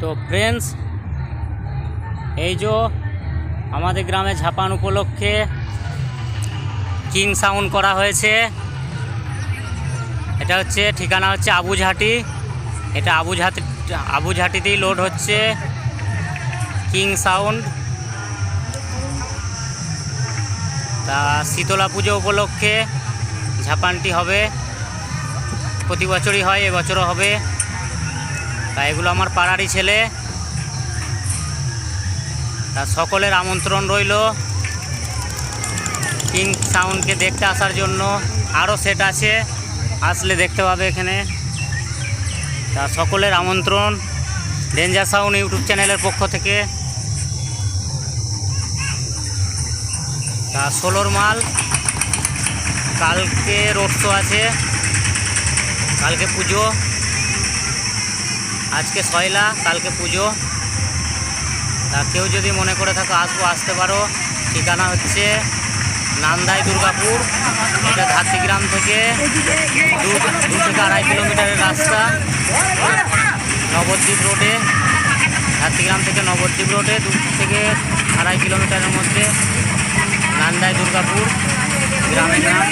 তো ফ্রেন্ডস এই যে আমাদের গ্রামে ঝাপান উপলক্ষে কিং সাউন্ড করা হয়েছে। এটা হচ্ছে, ঠিকানা হচ্ছে আবুঝাটি। এটা আবুঝাটি আবুঝাটিতেই লোড হচ্ছে কিং সাউন্ড তা শীতলা পুজো উপলক্ষে ঝাপানটি হবে। প্রতি বছরই হয়, এবছরও হবে। তা এগুলো আমার পাড়ারই ছেলে। তা সকলের আমন্ত্রণ রইল। কিং সাউন্ডকে দেখতে আসার জন্য আরও সেট আছে। আসলে দেখতে পাবে এখানে। তা সকলের আমন্ত্রণ ডেঞ্জার সাউন্ড ইউটিউব চ্যানেলের পক্ষ থেকে। তা ষোলোর মাল। কালকে রোড আছে। কালকে পুজো। আজকে সয়লা, কালকে পুজো। তা কেউ যদি মনে করে থাকো আসব, আসতে পারো। ঠিকানা হচ্ছে নান্দাই দুর্গাপুর, এটা ধাত্রিগ্রাম থেকে দু থেকে আড়াই কিলোমিটারের রাস্তা। নবদ্বীপ রোডে, ধাত্রিগ্রাম থেকে নবদ্বীপ রোডে, দু থেকে আড়াই কিলোমিটারের মধ্যে নান্দাই দুর্গাপুর গ্রামের নাম